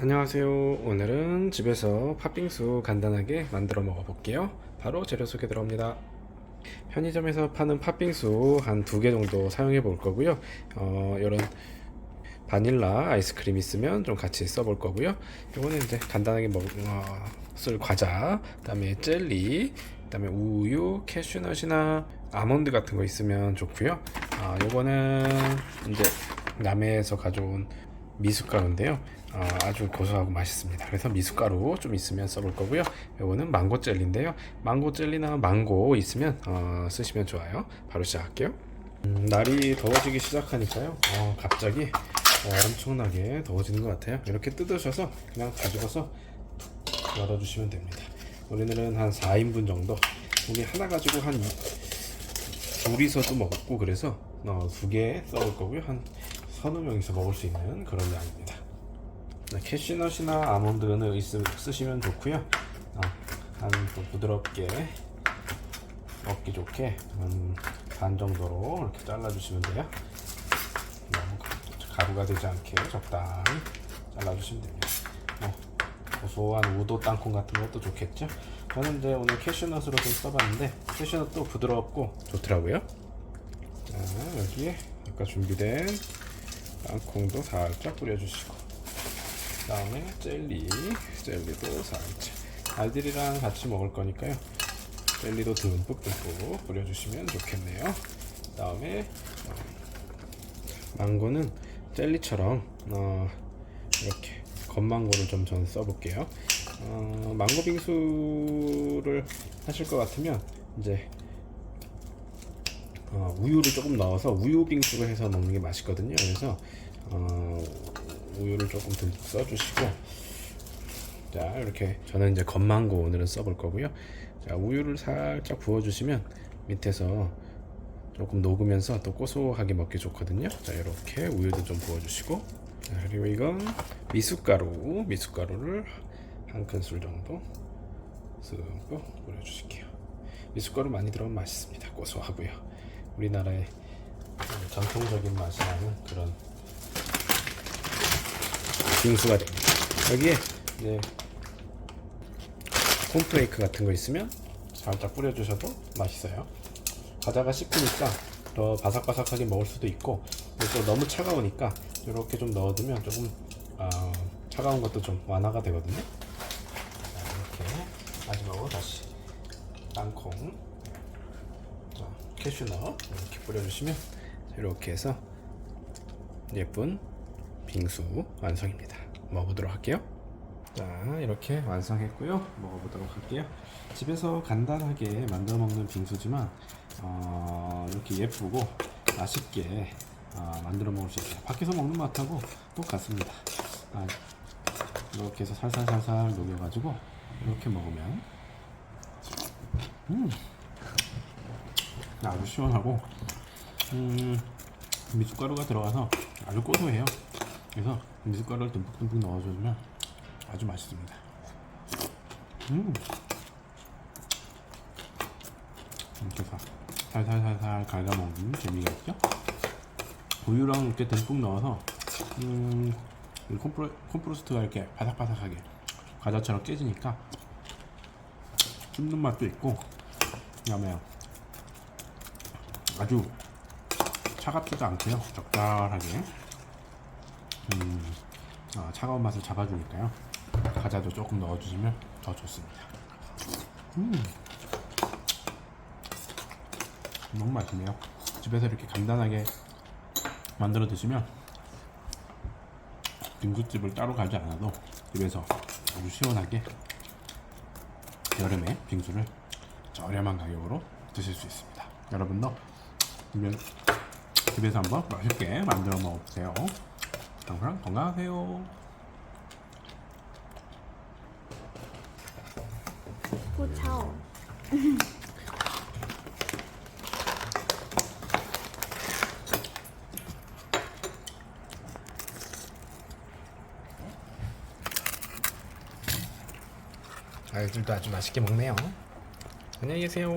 안녕하세요. 오늘은 집에서 팥빙수 간단하게 만들어 먹어 볼게요. 바로 재료 소개 들어옵니다. 편의점에서 파는 팥빙수 한 두 개 정도 사용해 볼 거고요. 어, 이런 바닐라 아이스크림 있으면 좀 같이 써 볼 거고요. 이거는 이제 간단하게 먹, 어, 쓸 과자, 그 다음에 젤리, 그 다음에 우유, 캐슈넛이나 아몬드 같은 거 있으면 좋고요. 아, 요거는 이제 남해에서 가져온 미숫가루인데요. 아, 아주 고소하고 맛있습니다. 그래서 미숫가루 좀 있으면 써볼 거고요. 요거는 망고 젤리인데요. 망고 젤리나 망고 있으면 어, 쓰시면 좋아요. 바로 시작할게요. 음, 날이 더워지기 시작하니까요. 어, 갑자기 어, 엄청나게 더워지는 것 같아요. 이렇게 뜯으셔서 그냥 가져가서 툭 열어주시면 됩니다. 우리는 한 4인분 정도. 우리 하나 가지고 한 둘이서도 먹고 그래서 어, 두개 써볼 거고요. 한 서너 명이서 먹을 수 있는 그런 양입니다. 네, 캐시넛이나 아몬드는 쓰시면 좋고요. 어, 한좀 부드럽게 먹기 좋게 한반 정도로 이렇게 잘라주시면 돼요. 너무 가- 가루가 되지 않게 적당히 잘라주시면 됩니다. 어, 고소한 우도 땅콩 같은 것도 좋겠죠? 저는 이제 오늘 캐슈넛으로 좀 써봤는데 캐슈넛도 부드럽고 좋더라고요. 자, 여기에 아까 준비된 땅콩도 살짝 뿌려주시고 그 다음에 젤리, 젤리도 살짝 아이들이랑 같이 먹을 거니까요. 젤리도 듬뿍 듬뿍 뿌려주시면 좋겠네요. 그 다음에 어, 망고는 젤리처럼 어, 이렇게 건망고를 좀 저는 써볼게요. 어, 망고 빙수를 하실 것 같으면 이제 어, 우유를 조금 넣어서 우유 빙수를 해서 먹는 게 맛있거든요. 그래서 어, 우유를 조금 듬뿍 써주시고 자 이렇게 저는 이제 건망고 오늘은 써볼 거고요. 자 우유를 살짝 부어주시면 밑에서 조금 녹으면서 또 고소하게 먹기 좋거든요. 자 이렇게 우유도 좀 부어주시고 자, 그리고 이건 미숫가루 미숫가루를 한 큰술 정도 쓱 뿌려주실게요. 미숫가루 많이 들어가면 맛있습니다. 고소하고요. 우리나라의 전통적인 맛이 나는 그런 빙수가 됩니다. 여기에 이제 콘플레이크 같은 거 있으면 살짝 뿌려주셔도 맛있어요. 과자가 식으니까 더 바삭바삭하게 먹을 수도 있고 또 너무 차가우니까 이렇게 좀 넣어두면 조금 어, 차가운 것도 좀 완화가 되거든요. 자, 이렇게 마지막으로 다시 땅콩, 자, 캐슈넛 이렇게 뿌려주시면 이렇게 해서 예쁜 빙수 완성입니다. 먹어보도록 할게요. 자, 이렇게 완성했고요. 먹어보도록 할게요. 집에서 간단하게 만들어 먹는 빙수지만 어, 이렇게 예쁘고 맛있게 어, 만들어 먹을 수 있어요. 밖에서 먹는 맛하고 똑같습니다. 아, 이렇게 해서 살살살살 녹여가지고 이렇게 먹으면 음, 아주 시원하고 음, 미숫가루가 들어가서 아주 고소해요. 그래서 미숫가루를 듬뿍듬뿍 넣어주면 아주 맛있습니다. 음. 이렇게 해서 살살살살 갉아먹는 재미가 있죠? 우유랑 이렇게 듬뿍 넣어서 음, 이 콤프로, 콤프로스트가 이렇게 바삭바삭하게 과자처럼 깨지니까 씹는 맛도 있고 그다음에 아주 차갑지도 않고요. 적절하게. 음, 어, 차가운 맛을 잡아주니까요. 과자도 조금 넣어주시면 더 좋습니다. 음. 너무 맛있네요. 집에서 이렇게 간단하게 만들어 드시면 빙수집을 따로 가지 않아도 집에서 아주 시원하게 여름에 빙수를 저렴한 가격으로 드실 수 있습니다. 여러분도 집에- 집에서 한번 맛있게 만들어 먹어보세요 항상 건강하세요 不超。 아이들도 아주 맛있게 먹네요. 안녕히 계세요.